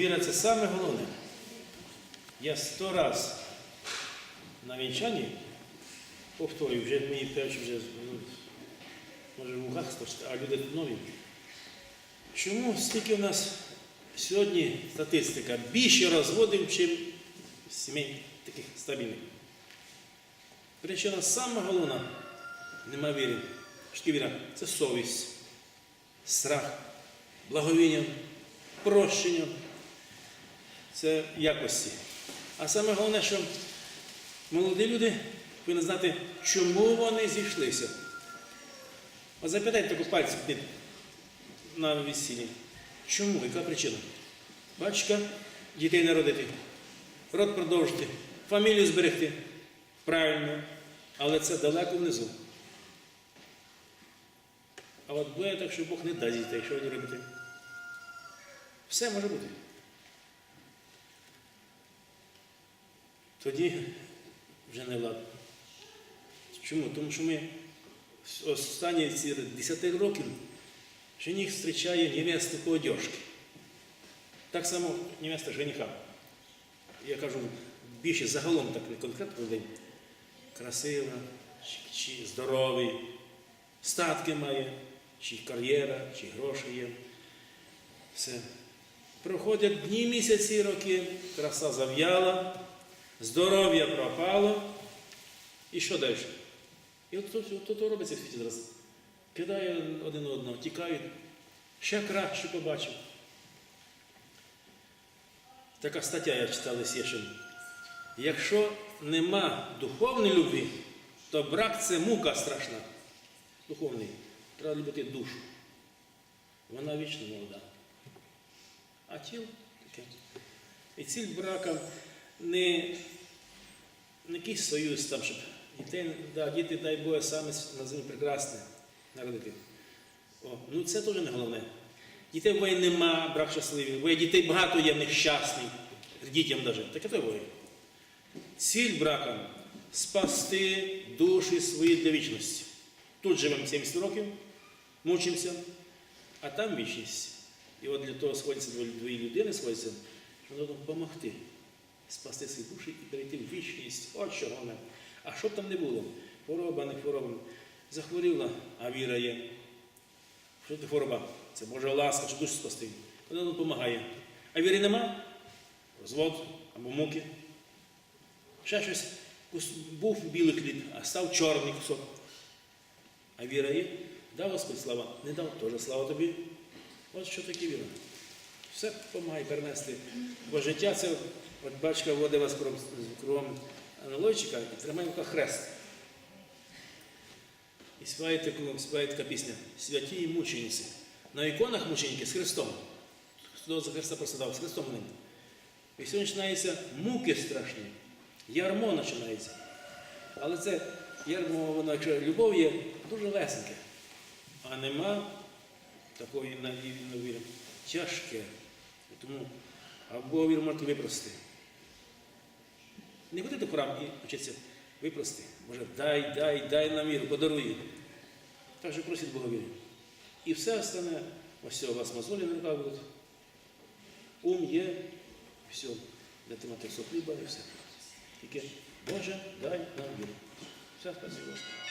Віра це саме головне. Я сто раз на вінчанні повторюю, вже мої перші вже, ну, може в угах а люди нові. Чому стільки у нас сьогодні статистика більше розводів, чим сімей таких стабільних? Причина сама головна, нема віри. Що віра? Це совість, страх, благовіння, прощення. Це якості. А саме головне, що молоді люди повинні знати, чому вони зійшлися. От запитайте таку пальцем на весіллі. Чому? Яка причина? Батька дітей народити, род продовжити, фамілію зберегти. Правильно, але це далеко внизу. А от буває так, що Бог не дасть дітей, що ви робите? Все може бути. Тоді вже не ладно. Чому? Тому що ми останні ці 10 років жених зустрічає невесту по одежці. Так само невеста жениха. Я кажу, більше загалом так не конкретно день. Красива, чи, чи здоровий, статки має, чи кар'єра, чи гроші є. Все. Проходять дні, місяці, роки, краса зав'яла, здоров'я пропало. І що далі? І от то, то, то робиться в світі зараз. Кидає один одного, тікають, ще краще побачив. Така стаття я читав Лисєшин. Якщо нема духовної любві, то брак це мука страшна. Духовний. Треба любити душу. Вона вічно молода. А тіло таке. І ціль брака не якийсь союз там, щоб дітей, да, діти, дай Боже, саме на землі прекрасне народити. О, ну це теж не головне. Дітей буває нема, брак щасливий, буває дітей багато є нещасний, дітям навіть. Таке то буває. Ціль брака спасти душі свої для вічності. Тут живемо 70 років, мучимося, а там вічність. І от для того сходяться дві, людини, сходяться, що допомогти спасти свої душі і перейти в вічність. От що головне. А що б там не було? Хвороба, не хвороба. Захворіла, а віра є. Що це хвороба? Це Божа ласка, що душу спасти. Вона допомагає. А віри нема? Розвод або муки. Ще щось. Був білий хліб, а став чорний кусок. А віра є? Дав Господь слава, не дав теж слава тобі. От що таке віра. Все допомагає перенести. Бо життя це, от вводить вас кругом, кругом аналойчика і тримає в руках хрест. І співає така пісня Святі мучениці. На іконах мученики з Христом. Хто за Христа прославив, з Христом ним. І сьогодні починаються муки страшні. Ярмо починається. Але це ярмо, воно, якщо любов є, дуже лесеньке. А нема такої наївної віри. Тяжке. Тому або віру можете випрости. Не ходити в храм і вчитися випрости. Боже, дай, дай, дай нам віру, подаруй. Так же просить Бога. І все остане, ось у вас мозолі на руках будуть. Ум є, все, де тримати все хліба і все. Тільки, Боже, дай нам віру. Все, спасибо. Господи.